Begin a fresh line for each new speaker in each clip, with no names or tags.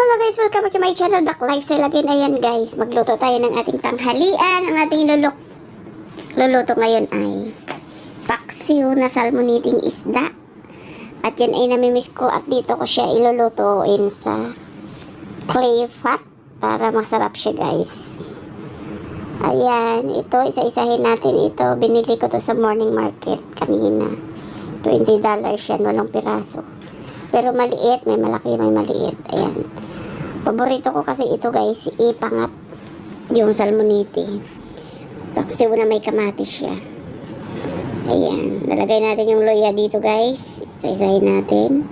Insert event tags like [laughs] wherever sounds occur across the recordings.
Hello guys, welcome back to my channel, Duck Lifestyle again. Ayan guys, magluto tayo ng ating tanghalian. Ang ating luluk luluto ngayon ay paksiw na salmoniting isda. At yan ay namimiss ko at dito ko siya ilulutuin sa clay pot para masarap siya guys. Ayan, ito, isa-isahin natin ito. Binili ko to sa morning market kanina. $20 yan, walong piraso. Pero maliit, may malaki, may maliit. Ayan. Paborito ko kasi ito guys, ipangat yung salmoniti. Paksiw na may kamatis siya. Ayan. Nalagay natin yung luya dito guys. Isa-isahin natin.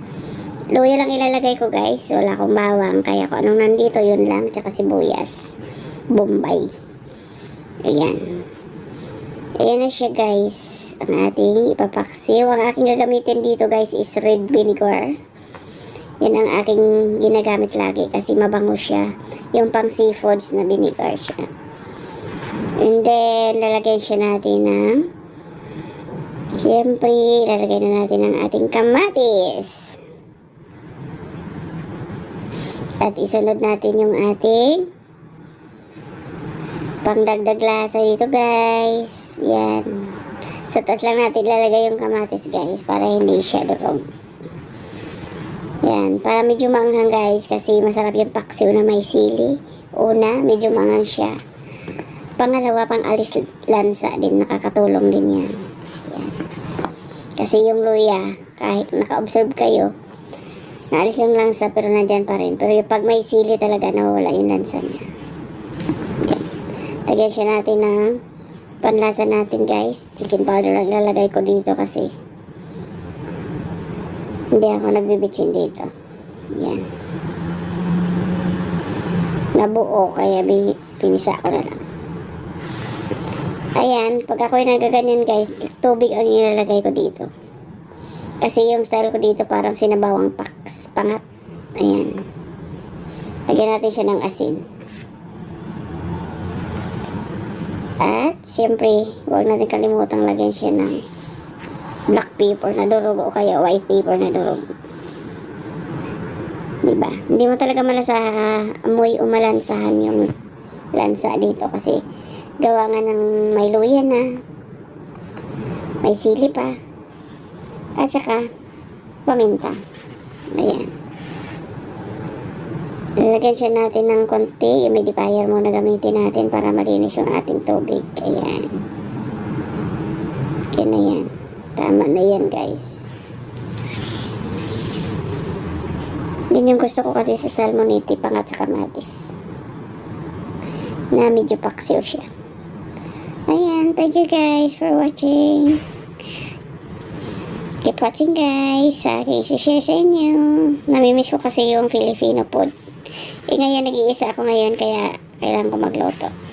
Luya lang ilalagay ko guys. Wala akong bawang. Kaya kung anong nandito, yun lang. Tsaka sibuyas. Bombay. Ayan. Ayan na siya guys. Ang ating ipapaksiw. Ang aking gagamitin dito guys is red vinegar. Yan ang aking ginagamit lagi kasi mabango siya. Yung pang seafoods na vinegar siya. And then, lalagay siya natin ng Siyempre, lalagay na natin ang ating kamatis. At isunod natin yung ating pangdagdag lasa dito guys. Yan. Sa taas lang natin lalagay yung kamatis guys para hindi siya durog. Yan. Para medyo manghang guys kasi masarap yung paksiw na may sili. Una, medyo manghang siya. Pangalawa, pang alis lansa din. Nakakatulong din yan. Yan. Kasi yung luya, kahit naka-observe kayo, naalis yung lansa pero nandyan pa rin. Pero yung pag may sili talaga, nawawala yung lansa niya. Yan. Lagyan siya natin ng panlasa natin guys. Chicken powder lang lalagay ko dito kasi hindi ako nagbibitsin dito. Yan. Nabuo kaya pinisa ko na lang. Ayan, pag ako'y nagaganyan guys, tubig ang ilalagay ko dito. Kasi yung style ko dito parang sinabawang paks, pangat. Ayan. Lagyan natin siya ng asin. At, siyempre, huwag natin kalimutang lagyan siya ng black pepper na durog o kaya white pepper na durog. Diba? Hindi mo talaga malasa amoy umalansahan yung lansa dito kasi gawa nga ng may luya na may sili pa at saka paminta. Ayan. Lalagyan siya natin ng konti, humidifier muna gamitin natin para malinis yung ating tubig. Ayan. Yan na yan. Tama na yan, guys. Yan yung gusto ko kasi sa salmoniti, pangat sa kamatis. Na medyo paksiw siya. Ayan, thank you guys for watching. Keep watching guys. Sa aking share sa inyo. Namimiss ko kasi yung Filipino food. Eh ngayon, nag-iisa ako ngayon kaya kailangan ko magluto.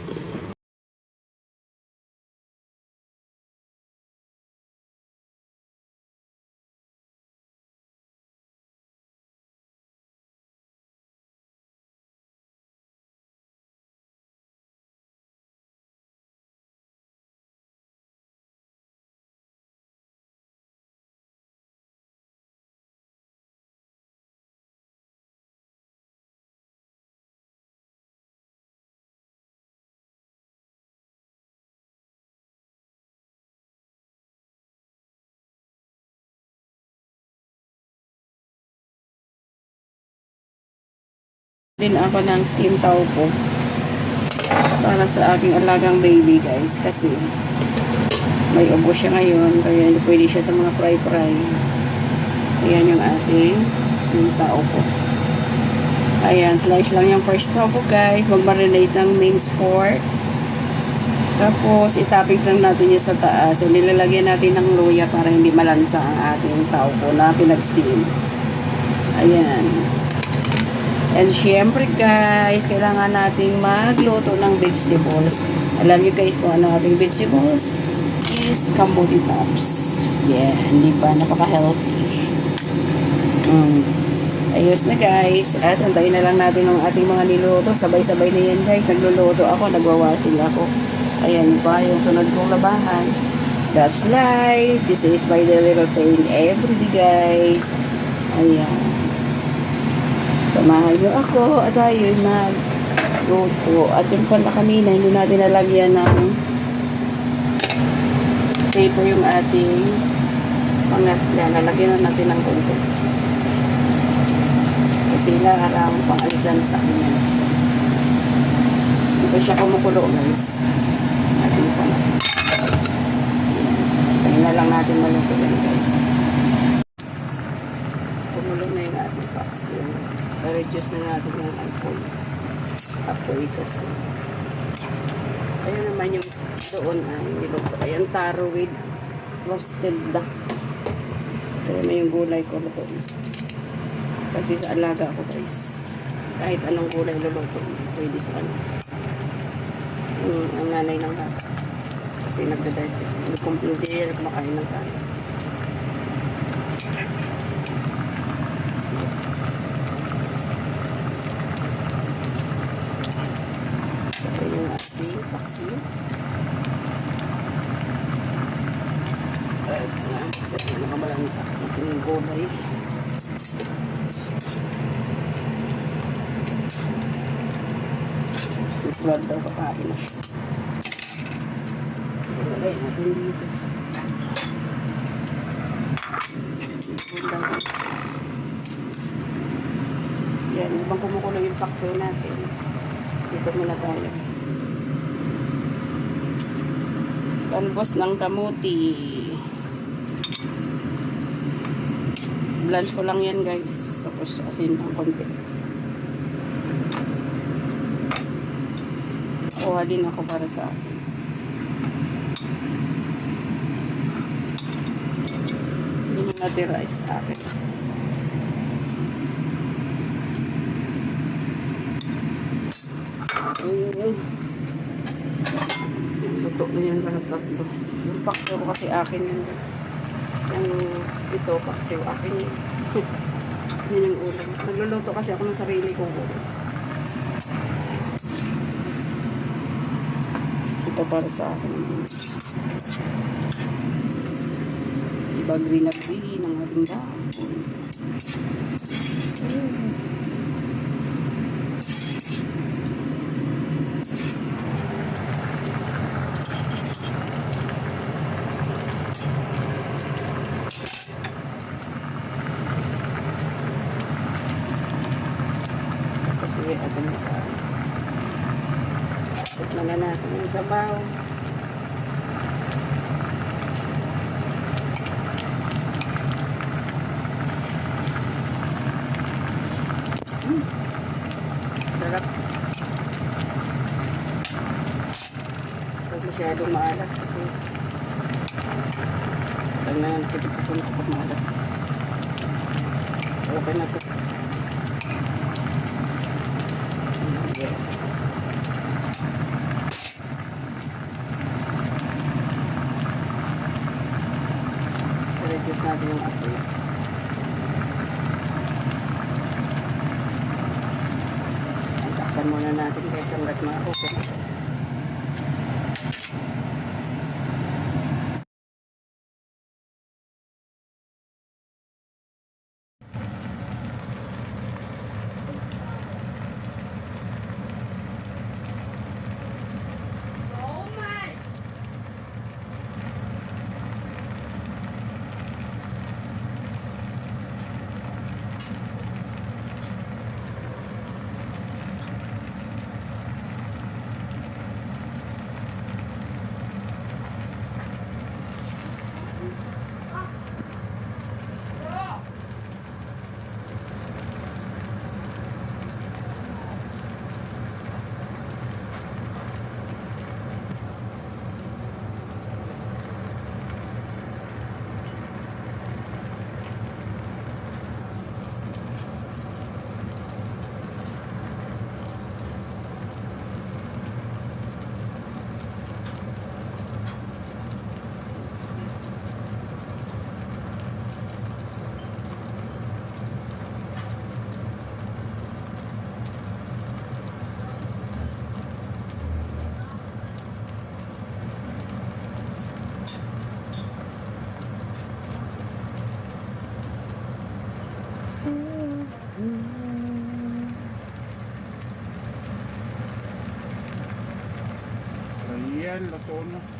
Din ako ng steam taupo para sa aking alagang baby guys kasi may ubo siya ngayon kaya hindi pwede siya sa mga fry fry ayan yung ating steam taupo. Ayan slice lang yung first taupo guys. Mag-marinate ng minced pork. Tapos itoppings lang natin yung sa taas. And nilalagyan natin ng luya para hindi malansa ang ating taupo na pinag-steam. Ayan And syempre guys, kailangan nating magluto ng vegetables. Alam niyo guys kung ano ating vegetables? Is cambodia tops. Yeah, hindi pa napaka-healthy. Mm. Ayos na guys. At antayin na lang natin ang ating mga niluto. Sabay-sabay na yan guys. Nagluluto ako, nagwawasil ako. Ayan pa yung sunod kong labahan. That's life. This is the little pain every day guys. Ayan. Samahan niyo ako at tayo magluto. At yung pala kanina, hindi natin nalagyan ng paper yung ating yan, nalagyan na natin ng konti. Kasi larang pang-alisan sa akin yan. Hindi pa siya kumukulo guys. Ating pa na. Kaya na lang natin maluto guys. Kumulo na yung ating paksiyon. Pa-reduce na natin yung apoy. Apoy kasi. Ayun naman yung doon ay niluto. Ayan taro with roasted duck. Kaya na yung gulay ko luto. Kasi sa alaga ko guys. Kahit anong gulay luluto. Pwede sa ano. Yung, ang nanay ng bata. Kasi complete hindi kumakain ng kain. Ito yung ating paksiw. At nakakasap na. Ito yung gulay. Si Brad daw kakain na siya. Ilagay natin dito sa gulay. Yan, ibang kumukulo yung paksiw natin. Dito muna tayo. Talbos ng kamuti. Blanch ko lang yan guys. Tapos asin ng konti. Kuha din ako para sa akin. Hindi na natira is akin. Luto na yan lahat tatlo. Yung paksiw ko kasi akin yan guys. Yung ito paksiw akin yun. [laughs] Yung ulam. Nagluluto kasi ako ng sarili kong ulam. Ito para sa akin. Iba green na green ang ating dahon. Tapos uwi natin na tayo. Tikman na natin yung sabaw. Mm. Sarap. Huwag masyadong maalat kasi pag na nakitipusun ako pag maalat. Okay na to. Yeah. reduce natin yung apoy. Takpan muna natin kaysa hanggat ma-open.
Ayan, luto na.